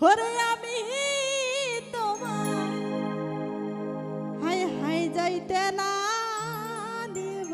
ওরে আমি তোমার হাই হাই যাইতে না দিব।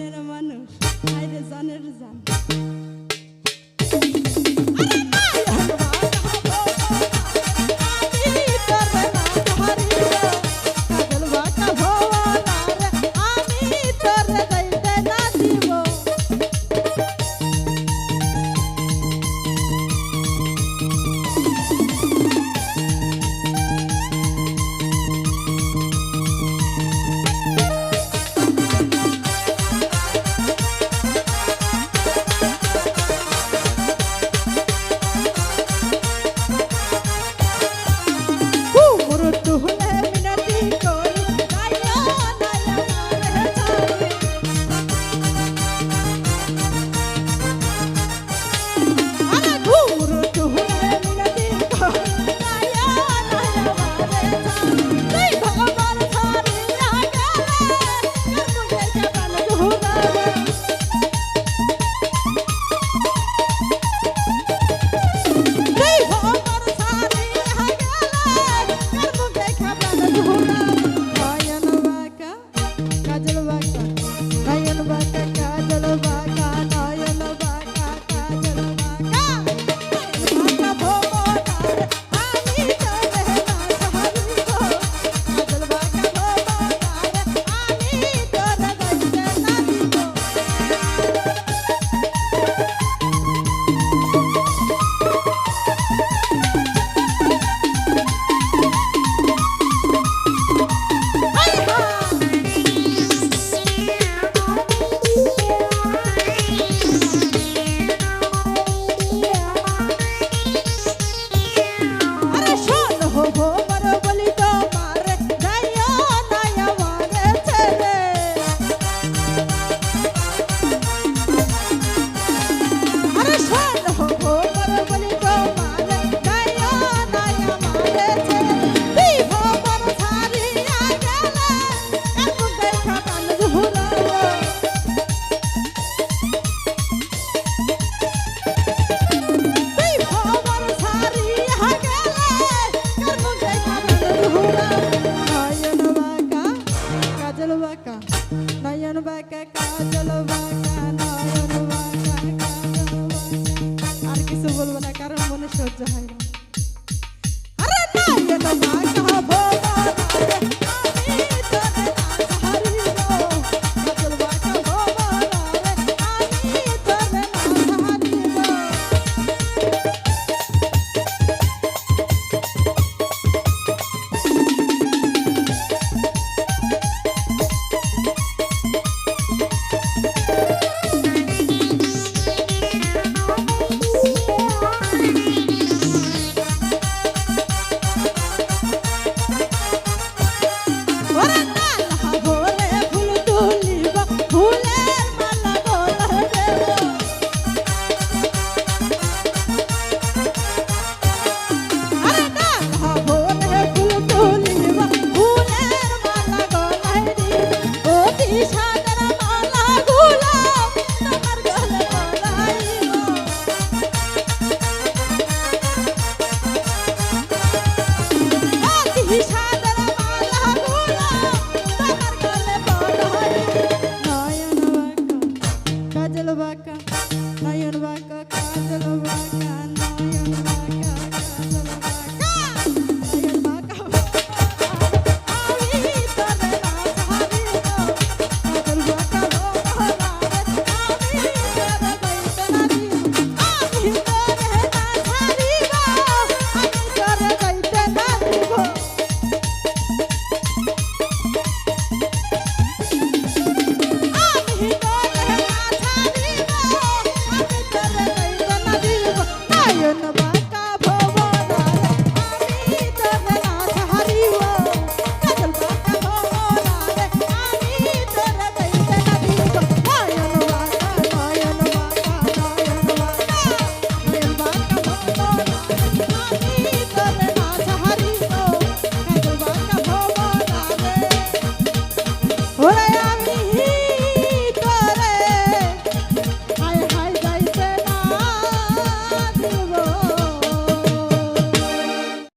মনের মানুষ আইরে জানের জান। Cadê o like? যায়